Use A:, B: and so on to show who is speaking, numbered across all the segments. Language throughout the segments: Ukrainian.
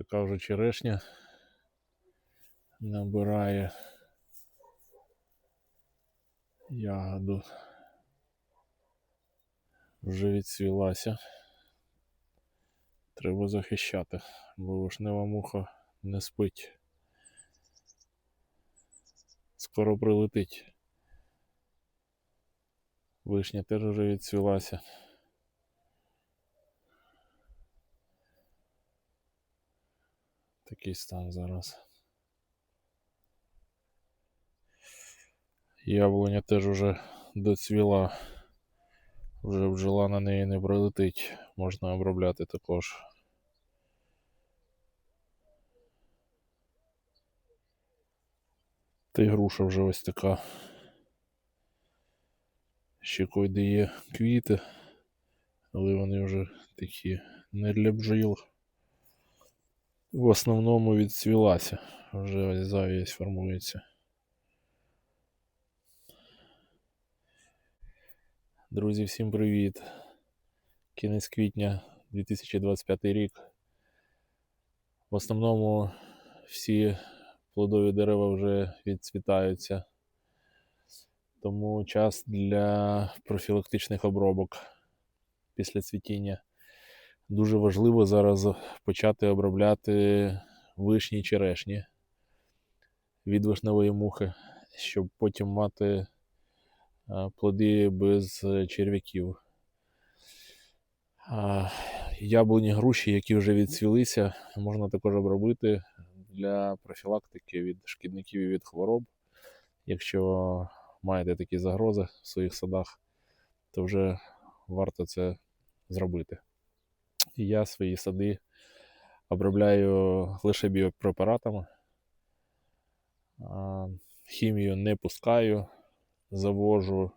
A: Така вже черешня набирає ягоду. Вже відсвілася. Треба захищати, бо вишнева муха не спить. Скоро прилетить. Вишня теж вже відсвілася. Такий стан зараз. Яблуня теж уже доцвіла. Вже бджола на неї не прилетить. Можна обробляти також. Та й груша вже ось така. Ще койде є квіти, але вони вже такі не для бджіл. В основному відцвілася. Вже завість формується. Друзі, всім привіт! Кінець квітня 2025 рік. В основному всі плодові дерева вже відцвітаються. Тому час для профілактичних обробок після цвітіння. Дуже важливо зараз почати обробляти вишні черешні від вишневої мухи, щоб потім мати плоди без черв'яків. Яблуні груші, які вже відцвілися, можна також обробити для профілактики від шкідників і від хвороб. Якщо маєте такі загрози в своїх садах, то вже варто це зробити. І я свої сади обробляю лише біопрепаратами. Хімію не пускаю, завожу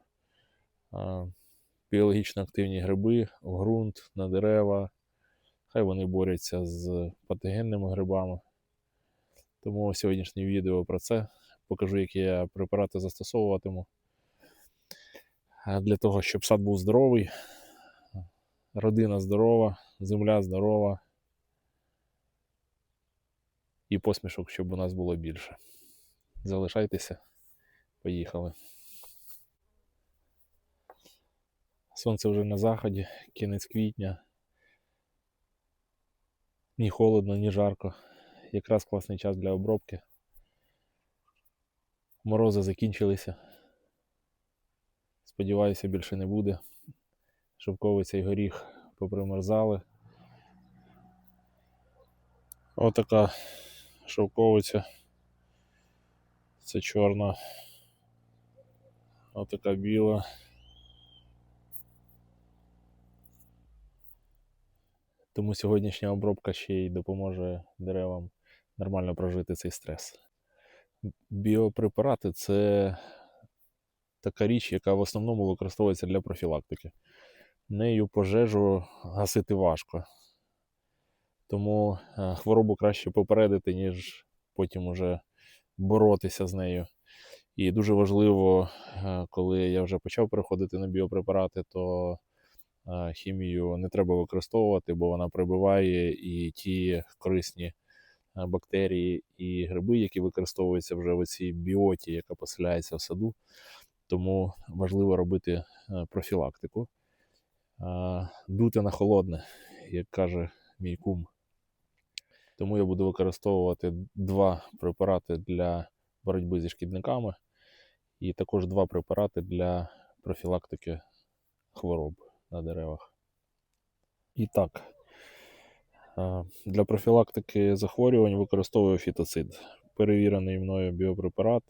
A: біологічно активні гриби в ґрунт, на дерева. Хай вони борються з патогенними грибами. Тому сьогоднішнє відео про це. Покажу, які я препарати застосовуватиму. Для того, щоб сад був здоровий, родина здорова, земля здорова. І посмішок, щоб у нас було більше. Залишайтеся. Поїхали. Сонце вже на заході, кінець квітня. Ні холодно, ні жарко. Якраз класний час для обробки. Морози закінчилися. Сподіваюся, більше не буде. Шовковиця і горіх попримерзали. Отака шовковиця. Це чорна. Отака біла. Тому сьогоднішня обробка ще й допоможе деревам нормально прожити цей стрес. Біопрепарати це така річ, яка в основному використовується для профілактики. Нею пожежу гасити важко. Тому е, хворобу краще попередити, ніж потім уже боротися з нею. І дуже важливо, е, коли я вже почав переходити на біопрепарати, то е, хімію не треба використовувати, бо вона прибиває і ті корисні бактерії і гриби, які використовуються вже в цій біоті, яка поселяється в саду. Тому важливо робити профілактику. Дути на холодне, як каже мій кум. Тому я буду використовувати два препарати для боротьби зі шкідниками, і також два препарати для профілактики хвороб на деревах. І так, е, для профілактики захворювань використовую фітоцид. Перевірений мною біопрепарат.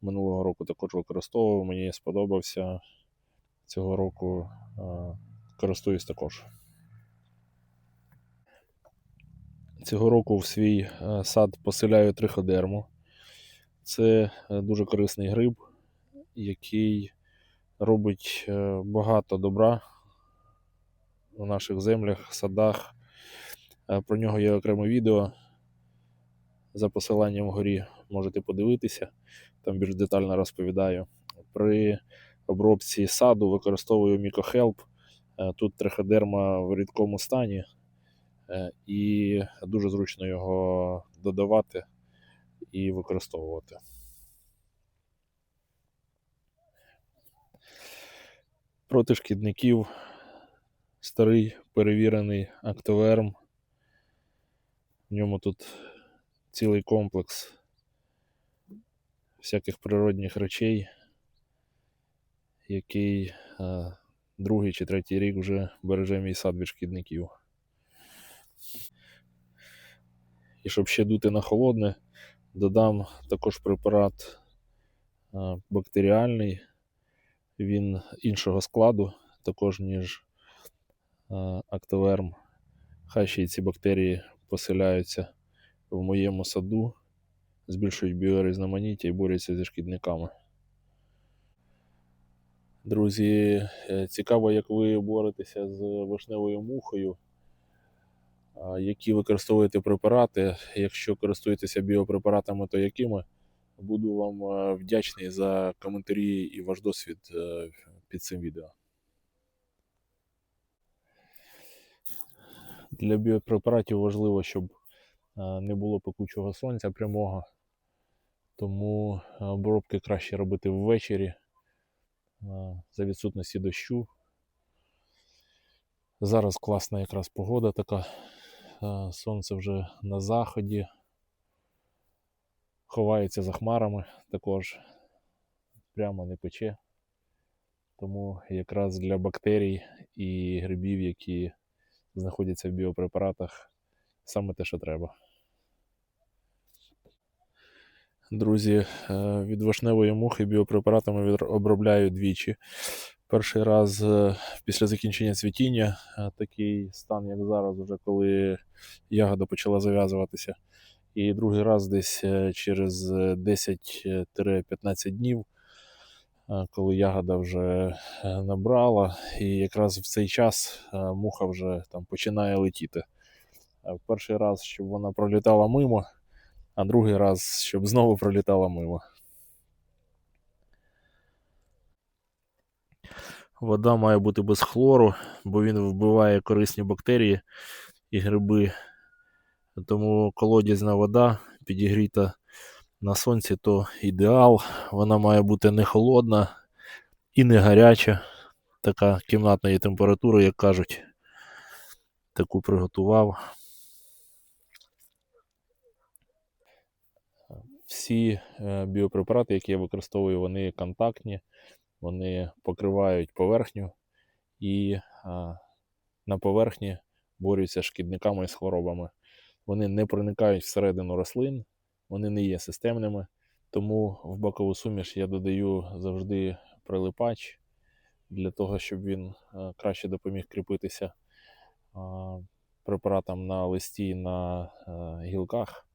A: Минулого року також використовував, мені сподобався. Цього року е, користуюсь також. Цього року в свій е, сад поселяю триходерму. Це е, дуже корисний гриб, який робить е, багато добра у наших землях, садах. Про нього є окреме відео. За посиланням вгорі можете подивитися, там більш детально розповідаю. При обробці саду використовую мікохелп. Тут триходерма в рідкому стані. Е, і дуже зручно його додавати і використовувати. Проти шкідників старий перевірений актоверм. В ньому тут цілий комплекс всяких природних речей, який а, другий чи третій рік вже береже мій сад від шкідників. І щоб ще дути на холодне, додам також препарат бактеріальний, він іншого складу, також ніж а, актоверм. Хай ще й ці бактерії поселяються в моєму саду, збільшують біорізноманіття і борються зі шкідниками. Друзі, е, цікаво, як ви боретеся з вишневою мухою, які використовуєте препарати. Якщо користуєтеся біопрепаратами, то якими? Буду вам е, вдячний за коментарі і ваш досвід е, під цим відео. Для біопрепаратів важливо, щоб е, не було пекучого сонця прямого, тому обробки краще робити ввечері за відсутності дощу. Зараз класна якраз погода така. Е, Сонце вже на заході. Ховається за хмарами також. Прямо не пече. Тому якраз для бактерій і грибів, які знаходяться в біопрепаратах, саме те, що треба. Друзі, е, від вишневої мухи біопрепаратами обробляю двічі. Перший раз е, після закінчення цвітіння, е, такий стан, як зараз, уже коли ягода почала зав'язуватися. І другий раз десь е, через е, 10-15 днів, коли ягода вже набрала, і якраз в цей час муха вже там починає летіти. Перший раз, щоб вона пролітала мимо, а другий раз, щоб знову пролітала мимо. Вода має бути без хлору, бо він вбиває корисні бактерії і гриби. Тому колодязна вода підігріта на сонці, то ідеал. Вона має бути не холодна і не гаряча. Така кімнатної температури, як кажуть. Таку приготував. Всі е, біопрепарати, які я використовую, вони контактні, вони покривають поверхню і а, на поверхні борються шкідниками і з хворобами. Вони не проникають всередину рослин, вони не є системними. Тому в бокову суміш я додаю завжди прилипач для того, щоб він краще допоміг кріпитися препаратам на листі на гілках.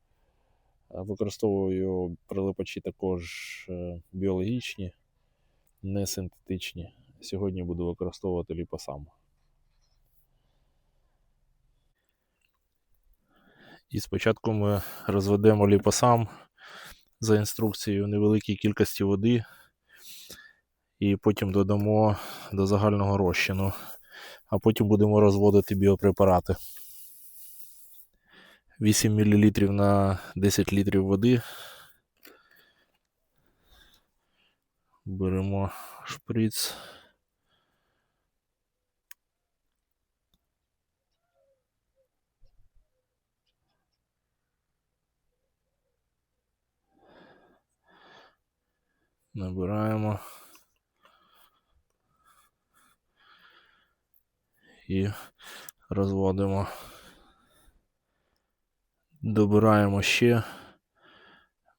A: Використовую прилипачі також е, біологічні, не синтетичні. Сьогодні буду використовувати ліпосам. І спочатку ми розведемо ліпосам за інструкцією в невеликій кількості води, і потім додамо до загального розчину, а потім будемо розводити біопрепарати. 8 мл на 10 літрів води. Беремо шприц. Набираємо. І розводимо. Добираємо ще,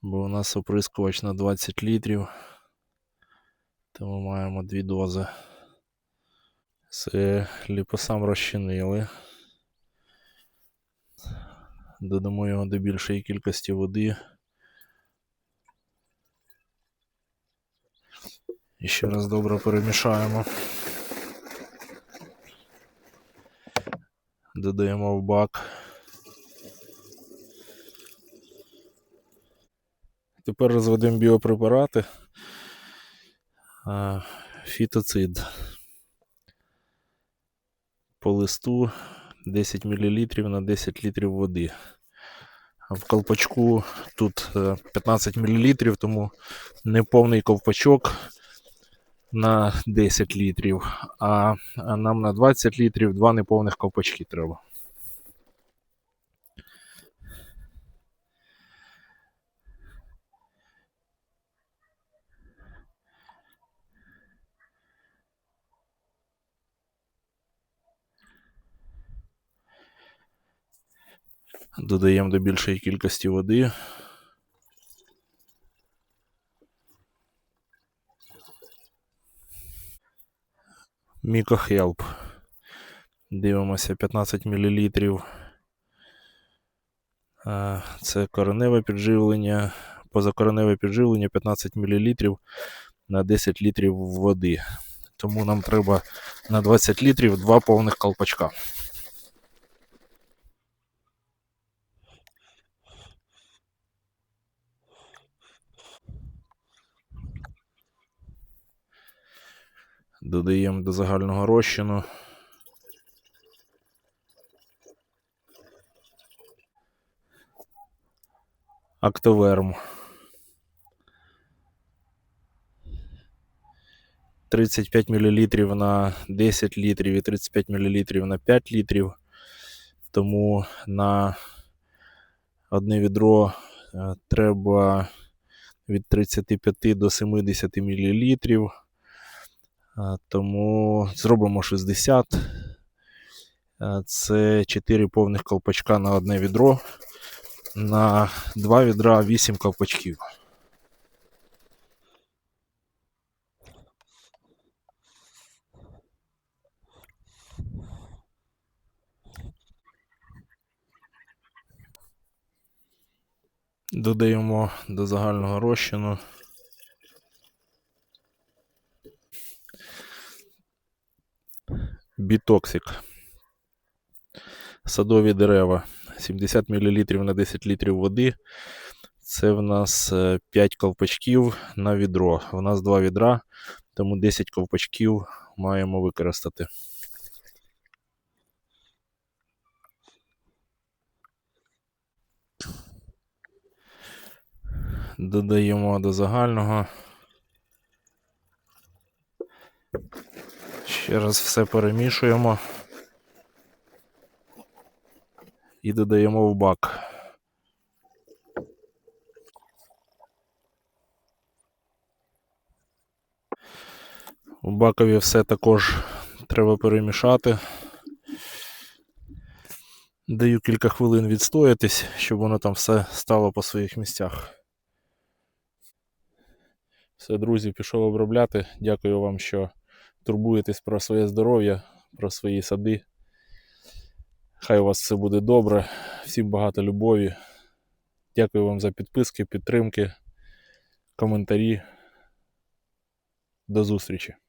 A: бо у нас оприскувач на 20 літрів. Тому маємо дві дози. Це ліпосам розчинили. Додамо його до більшої кількості води. І ще раз добре перемішаємо. Додаємо в бак. Тепер розведемо біопрепарати. Фітоцид. По листу 10 мл на 10 літрів води. В колпачку тут е, 15 мл, тому неповний ковпачок на 10 літрів, а нам на 20 літрів два неповних ковпачки треба. Додаємо до більшої кількості води. Мікохелп. Дивимося 15 мл. Це кореневе підживлення. Позакореневе підживлення 15 мл на 10 літрів води. Тому нам треба на 20 літрів два повних колпачка. Додаємо до загального розчину. Актоверм. 35 мл на 10 літрів і 35 мл на 5 літрів. Тому на одне відро е, треба від 35 до 70 мл. Тому зробимо 60. Е, Це 4 повних колпачка на одне відро. На 2 відра 8 колпачків. Додаємо до загального розчину. Бітоксик. Садові дерева. 70 мл на 10 літрів води. Це в нас 5 ковпачків на відро. У нас 2 відра, тому 10 ковпачків маємо використати. Додаємо до загального. Ще раз все перемішуємо і додаємо в бак. У бакові все також треба перемішати. Даю кілька хвилин відстоятись, щоб воно там все стало по своїх місцях. Все, друзі, пішов обробляти. Дякую вам, що турбуєтесь про своє здоров'я, про свої сади. Хай у вас все буде добре. Всім багато любові. Дякую вам за підписки, підтримки, коментарі. До зустрічі!